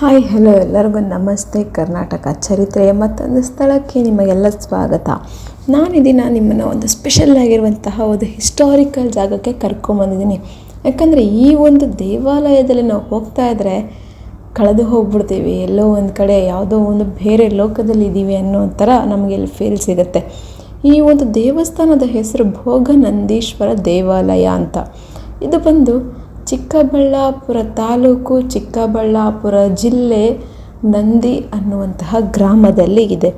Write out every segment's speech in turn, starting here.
Hi hello ಎಲ್ಲರಿಗೂ ನಮಸ್ತೆ. ಕರ್ನಾಟಕ ಚರಿತ್ರೆಯ ಮತ್ತೊಂದು ಸ್ಥಳಕ್ಕೆ ನಿಮಗೆಲ್ಲ ಸ್ವಾಗತ. ನಾನು ನಾನಿದಿನ ನಿಮ್ಮನ್ನು ಒಂದು ಸ್ಪೆಷಲ್ ಆಗಿರುವಂತಹ ಒಂದು ಹಿಸ್ಟಾರಿಕಲ್ ಜಾಗಕ್ಕೆ ಕರ್ಕೊಂಬಂದಿದ್ದೀನಿ ಯಾಕಂದರೆ ಈ ಒಂದು ದೇವಾಲಯದಲ್ಲಿ ನಾವು ಹೋಗ್ತಾ ಇದ್ದರೆ ಕಳೆದು ಹೋಗ್ಬಿಡ್ತೀವಿ. ಎಲ್ಲೋ ಒಂದು ಕಡೆ ಯಾವುದೋ ಒಂದು ಬೇರೆ ಲೋಕದಲ್ಲಿ ಇದ್ದೀವಿ ಅನ್ನೋ ಥರ ನಮಗೆ ಇಲ್ಲಿ ಫೀಲ್ ಸಿಗುತ್ತೆ. ಈ ಒಂದು ದೇವಸ್ಥಾನದ ಹೆಸರು ಭೋಗನಂದೀಶ್ವರ ದೇವಾಲಯ ಅಂತ. ಇದು ಬಂದು ಚಿಕ್ಕಬಳ್ಳಾಪುರ ತಾಲೂಕು, ಚಿಕ್ಕಬಳ್ಳಾಪುರ ಜಿಲ್ಲೆ ನಂದಿ ಅನ್ನುವಂತಹ ಗ್ರಾಮದಲ್ಲಿ ಇದೆ.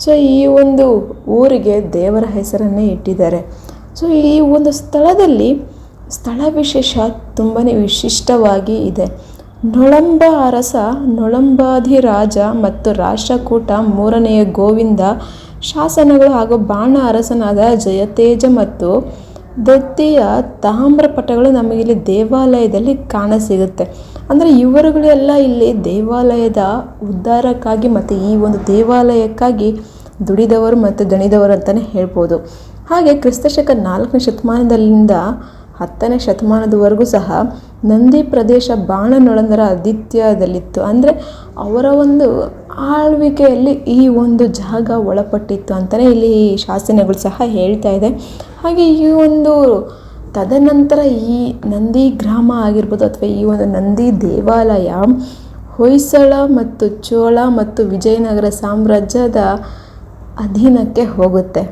ಸೊ, ಈ ಒಂದು ಊರಿಗೆ ದೇವರ ಹೆಸರನ್ನೇ ಇಟ್ಟಿದ್ದಾರೆ. ಸೊ, ಈ ಒಂದು ಸ್ಥಳದಲ್ಲಿ ಸ್ಥಳ ವಿಶೇಷ ತುಂಬಾ ವಿಶಿಷ್ಟವಾಗಿ ಇದೆ. ನೊಳಂಬ ಅರಸ ನೊಳಂಬಾಧಿರಾಜ ಮತ್ತು ರಾಷ್ಟ್ರಕೂಟ ಮೂರನೆಯ ಗೋವಿಂದ ಶಾಸನಗಳು ಹಾಗೂ ಬಾಣ ಅರಸನಾದ ಜಯತೇಜ ಮತ್ತು ದತ್ತಿಯ ತಾಮ್ರಪಟಗಳು ನಮಗಿಲ್ಲಿ ದೇವಾಲಯದಲ್ಲಿ ಕಾಣಸಿಗುತ್ತೆ ಅಂದರೆ ಇವರುಗಳೆಲ್ಲ ಇಲ್ಲಿ ದೇವಾಲಯದ ಉದ್ಧಾರಕ್ಕಾಗಿ ಮತ್ತು ಈ ಒಂದು ದೇವಾಲಯಕ್ಕಾಗಿ ದುಡಿದವರು ಮತ್ತು ದಣಿದವರು ಅಂತಲೇ ಹೇಳ್ಬೋದು. ಹಾಗೆ ಕ್ರಿಸ್ತಶಕ ನಾಲ್ಕನೇ ಶತಮಾನದಲ್ಲಿಂದ ಹತ್ತನೇ ಶತಮಾನದವರೆಗೂ ಸಹ ನಂದಿ ಪ್ರದೇಶ ಬಾಣನೊಳಂದರ ಆದಿತ್ಯದಲ್ಲಿತ್ತು. ಅಂದರೆ ಅವರ ಒಂದು ಆಳ್ವಿಕೆಯಲ್ಲಿ ಈ ಒಂದು ಜಾಗ ಒಳಪಟ್ಟಿತ್ತು ಅಂತಲೇ ಇಲ್ಲಿ ಶಾಸನಗಳು ಸಹ ಹೇಳ್ತಾ ಇದೆ. ಹಾಗೆ ಈ ಒಂದು ತದನಂತರ ಈ ನಂದಿ ಗ್ರಾಮ ಆಗಿರ್ಬೋದು ಅಥವಾ ಈ ಒಂದು ನಂದಿ ದೇವಾಲಯ, ಹೊಯ್ಸಳ ಮತ್ತು ಚೋಳ ಮತ್ತು ವಿಜಯನಗರ ಸಾಮ್ರಾಜ್ಯದ ಅಧೀನಕ್ಕೆ ಹೋಗುತ್ತೆ.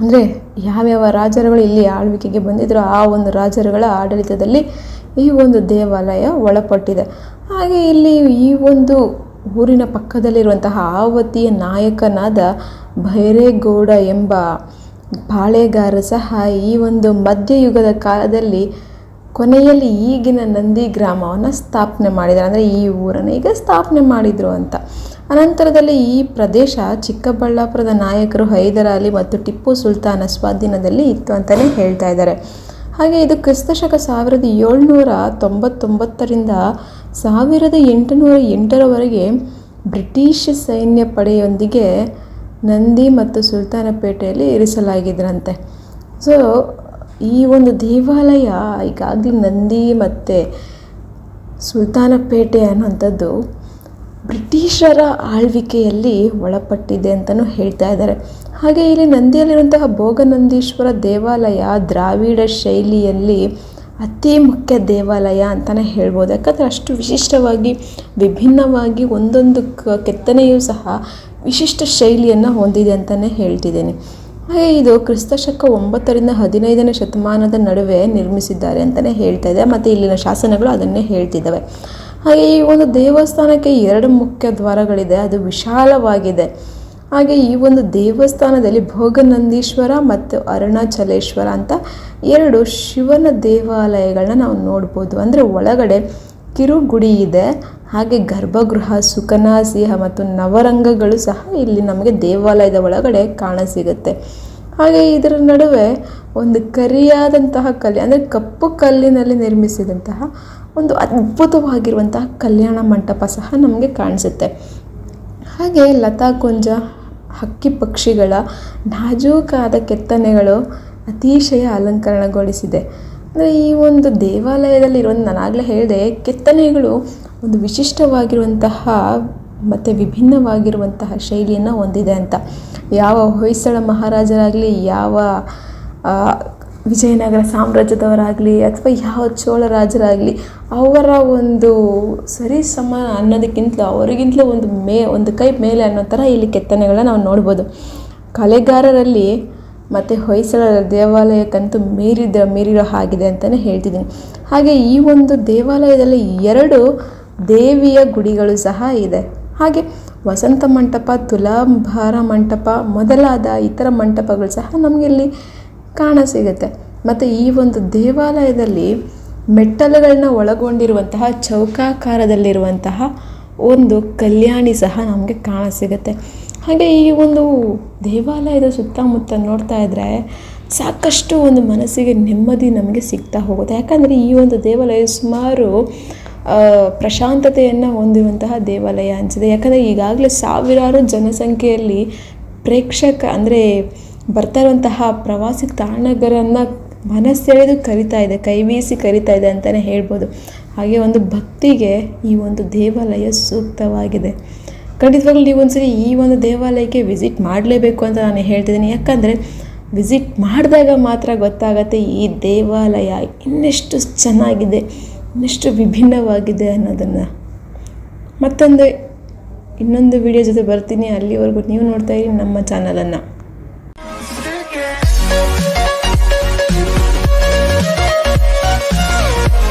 ಅಂದರೆ ಯಾವ್ಯಾವ ರಾಜರುಗಳು ಇಲ್ಲಿ ಆಳ್ವಿಕೆಗೆ ಬಂದಿದ್ರೋ ಆ ಒಂದು ರಾಜರುಗಳ ಆಡಳಿತದಲ್ಲಿ ಈ ಒಂದು ದೇವಾಲಯ ಒಳಪಟ್ಟಿದೆ. ಹಾಗೆ ಇಲ್ಲಿ ಈ ಒಂದು ಊರಿನ ಪಕ್ಕದಲ್ಲಿರುವಂತಹ ಆವತಿಯ ನಾಯಕನಾದ ಭೈರೇಗೌಡ ಎಂಬ ಪಾಳೆಗಾರ ಸಹ ಈ ಒಂದು ಮಧ್ಯಯುಗದ ಕಾಲದಲ್ಲಿ ಕೊನೆಯಲ್ಲಿ ಈಗಿನ ನಂದಿ ಗ್ರಾಮವನ್ನು ಸ್ಥಾಪನೆ ಮಾಡಿದ್ದಾರೆ. ಅಂದರೆ ಈ ಊರನ್ನು ಈಗ ಸ್ಥಾಪನೆ ಮಾಡಿದರು ಅಂತ. ಅನಂತರದಲ್ಲಿ ಈ ಪ್ರದೇಶ ಚಿಕ್ಕಬಳ್ಳಾಪುರದ ನಾಯಕರು ಹೈದರಾಲಿ ಮತ್ತು ಟಿಪ್ಪು ಸುಲ್ತಾನ ಸ್ವಾಧೀನದಲ್ಲಿ ಇತ್ತು ಅಂತಲೇ ಹೇಳ್ತಾ ಇದ್ದಾರೆ. ಹಾಗೆ ಇದು ಕ್ರಿಸ್ತಶಕ ಸಾವಿರದ ಏಳ್ನೂರ ತೊಂಬತ್ತೊಂಬತ್ತರಿಂದ ಸಾವಿರದ ಎಂಟುನೂರ ಎಂಟರವರೆಗೆ ಬ್ರಿಟಿಷ್ ಸೈನ್ಯ ಪಡೆಯೊಂದಿಗೆ ನಂದಿ ಮತ್ತು ಸುಲ್ತಾನಪೇಟೆಯಲ್ಲಿ ಇರಿಸಲಾಗಿದ್ರಂತೆ. ಸೊ ಈ ಒಂದು ದೇವಾಲಯ ಈಗಾಗಲೇ ನಂದಿ ಮತ್ತು ಸುಲ್ತಾನಪೇಟೆ ಅನ್ನುವಂಥದ್ದು ಬ್ರಿಟಿಷರ ಆಳ್ವಿಕೆಯಲ್ಲಿ ಒಳಪಟ್ಟಿದೆ ಅಂತಲೂ ಹೇಳ್ತಾ ಇದ್ದಾರೆ. ಹಾಗೆ ಇಲ್ಲಿ ನಂದಿಯಲ್ಲಿರುವಂತಹ ಭೋಗನಂದೀಶ್ವರ ದೇವಾಲಯ ದ್ರಾವಿಡ ಶೈಲಿಯಲ್ಲಿ ಅತಿ ಮುಖ್ಯ ದೇವಾಲಯ ಅಂತಲೇ ಹೇಳ್ಬೋದು. ಯಾಕಂದರೆ ಅಷ್ಟು ವಿಶಿಷ್ಟವಾಗಿ, ವಿಭಿನ್ನವಾಗಿ ಒಂದೊಂದು ಕೆತ್ತನೆಯೂ ಸಹ ವಿಶಿಷ್ಟ ಶೈಲಿಯನ್ನು ಹೊಂದಿದೆ ಅಂತಲೇ ಹೇಳ್ತಿದ್ದೇನೆ. ಹಾಗೆ ಇದು ಕ್ರಿಸ್ತಶಕ ಒಂಬತ್ತರಿಂದ ಹದಿನೈದನೇ ಶತಮಾನದ ನಡುವೆ ನಿರ್ಮಿಸಿದ್ದಾರೆ ಅಂತಲೇ ಹೇಳ್ತಾ ಇದೆ. ಮತ್ತು ಇಲ್ಲಿನ ಶಾಸನಗಳು ಅದನ್ನೇ ಹೇಳ್ತಿದ್ದಾವೆ. ಹಾಗೆ ಈ ಒಂದು ದೇವಸ್ಥಾನಕ್ಕೆ ಎರಡು ಮುಖ್ಯ ದ್ವಾರಗಳಿದೆ, ಅದು ವಿಶಾಲವಾಗಿದೆ. ಹಾಗೆ ಈ ಒಂದು ದೇವಸ್ಥಾನದಲ್ಲಿ ಭೋಗನಂದೀಶ್ವರ ಮತ್ತು ಅರುಣಾಚಲೇಶ್ವರ ಅಂತ ಎರಡು ಶಿವನ ದೇವಾಲಯಗಳನ್ನ ನಾವು ನೋಡ್ಬೋದು. ಅಂದರೆ ಒಳಗಡೆ ಕಿರುಗುಡಿ ಇದೆ, ಹಾಗೆ ಗರ್ಭಗೃಹ ಸುಖನಾಸಿಹ ಮತ್ತು ನವರಂಗಗಳು ಸಹ ಇಲ್ಲಿ ನಮಗೆ ದೇವಾಲಯದ ಒಳಗಡೆ ಕಾಣಸಿಗುತ್ತೆ. ಹಾಗೆ ಇದರ ನಡುವೆ ಒಂದು ಕರಿಯಾದಂತಹ ಕಲ್ಲಿ, ಅಂದರೆ ಕಪ್ಪು ಕಲ್ಲಿನಲ್ಲಿ ನಿರ್ಮಿಸಿದಂತಹ ಒಂದು ಅದ್ಭುತವಾಗಿರುವಂತಹ ಕಲ್ಯಾಣ ಮಂಟಪ ಸಹ ನಮಗೆ ಕಾಣಿಸುತ್ತೆ. ಹಾಗೆ ಲತಾ ಕುಂಜ, ಹಕ್ಕಿ ಪಕ್ಷಿಗಳ ನಾಜೂಕಾದ ಕೆತ್ತನೆಗಳು ಅತಿಶಯ ಅಲಂಕರಣಗೊಳಿಸಿದೆ. ಅಂದರೆ ಈ ಒಂದು ದೇವಾಲಯದಲ್ಲಿ ಇರುವಂಥ ನಾನಾಗಲೇ ಹೇಳಿದೆ, ಕೆತ್ತನೆಗಳು ಒಂದು ವಿಶಿಷ್ಟವಾಗಿರುವಂತಹ ಮತ್ತು ವಿಭಿನ್ನವಾಗಿರುವಂತಹ ಶೈಲಿಯನ್ನು ಹೊಂದಿದೆ ಅಂತ. ಯಾವ ಹೊಯ್ಸಳ ಮಹಾರಾಜರಾಗಲಿ, ಯಾವ ವಿಜಯನಗರ ಸಾಮ್ರಾಜ್ಯದವರಾಗಲಿ ಅಥವಾ ಯಾವ ಚೋಳ ರಾಜರಾಗಲಿ ಅವರ ಒಂದು ಸರಿ ಸಮ ಅನ್ನೋದಕ್ಕಿಂತಲೂ ಅವರಿಗಿಂತಲೂ ಒಂದು ಮೇ, ಒಂದು ಕೈ ಮೇಲೆ ಅನ್ನೋ ಥರ ಇಲ್ಲಿ ಕೆತ್ತನೆಗಳನ್ನ ನಾವು ನೋಡ್ಬೋದು. ಕಲೆಗಾರರಲ್ಲಿ ಮತ್ತು ಹೊಯ್ಸಳ ದೇವಾಲಯಕ್ಕಂತೂ ಮೀರಿದ, ಮೀರಿರೋ ಹಾಗಿದೆ ಅಂತಲೇ ಹೇಳ್ತಿದ್ದೀನಿ. ಹಾಗೆ ಈ ಒಂದು ದೇವಾಲಯದಲ್ಲಿ ಎರಡು ದೇವಿಯ ಗುಡಿಗಳು ಸಹ ಇದೆ. ಹಾಗೆ ವಸಂತ ಮಂಟಪ, ತುಲಾಭಾರ ಮಂಟಪ ಮೊದಲಾದ ಇತರ ಮಂಟಪಗಳು ಸಹ ನಮಗಿಲ್ಲಿ ಕಾಣಸಿಗುತ್ತೆ ಮತ್ತು ಈ ಒಂದು ದೇವಾಲಯದಲ್ಲಿ ಮೆಟ್ಟಲುಗಳನ್ನ ಒಳಗೊಂಡಿರುವಂತಹ, ಚೌಕಾಕಾರದಲ್ಲಿರುವಂತಹ ಒಂದು ಕಲ್ಯಾಣಿ ಸಹ ನಮಗೆ ಕಾಣ ಸಿಗುತ್ತೆ. ಹಾಗೆ ಈ ಒಂದು ದೇವಾಲಯದ ಸುತ್ತಮುತ್ತ ನೋಡ್ತಾ ಇದ್ದರೆ ಸಾಕಷ್ಟು ಒಂದು ಮನಸ್ಸಿಗೆ ನೆಮ್ಮದಿ ನಮಗೆ ಸಿಗ್ತಾ ಹೋಗುತ್ತೆ. ಯಾಕಂದರೆ ಈ ಒಂದು ದೇವಾಲಯ ಸುಮಾರು ಪ್ರಶಾಂತತೆಯನ್ನು ಹೊಂದಿರುವಂತಹ ದೇವಾಲಯ ಅನಿಸಿದೆ. ಯಾಕಂದರೆ ಈಗಾಗಲೇ ಸಾವಿರಾರು ಜನಸಂಖ್ಯೆಯಲ್ಲಿ ಪ್ರೇಕ್ಷಕ ಅಂದರೆ ಬರ್ತಾ ಇರುವಂತಹ ಪ್ರವಾಸಿ ತಾಣಗಳನ್ನು ಮನಸ್ಸೆಳೆದು ಕರಿತಾ ಇದೆ, ಕೈ ಬೀಸಿ ಕರಿತಾ ಇದೆ ಅಂತಲೇ ಹೇಳ್ಬೋದು. ಹಾಗೆ ಒಂದು ಭಕ್ತಿಗೆ ಈ ಒಂದು ದೇವಾಲಯ ಸೂಕ್ತವಾಗಿದೆ. ಖಂಡಿತವಾಗ್ಲೂ ನೀವು ಒಂದ್ಸರಿ ಈ ಒಂದು ದೇವಾಲಯಕ್ಕೆ ವಿಸಿಟ್ ಮಾಡಲೇಬೇಕು ಅಂತ ನಾನು ಹೇಳ್ತಿದ್ದೀನಿ. ಯಾಕಂದರೆ ವಿಸಿಟ್ ಮಾಡಿದಾಗ ಮಾತ್ರ ಗೊತ್ತಾಗತ್ತೆ ಈ ದೇವಾಲಯ ಇನ್ನೆಷ್ಟು ಚೆನ್ನಾಗಿದೆ, ಇನ್ನೆಷ್ಟು ವಿಭಿನ್ನವಾಗಿದೆ ಅನ್ನೋದನ್ನು. ಮತ್ತೊಂದು, ಇನ್ನೊಂದು ವಿಡಿಯೋ ಜೊತೆ ಬರ್ತೀನಿ. ಅಲ್ಲಿವರೆಗೂ ನೀವು ನೋಡ್ತಾ ಇರಿ ನಮ್ಮ ಚಾನಲನ್ನು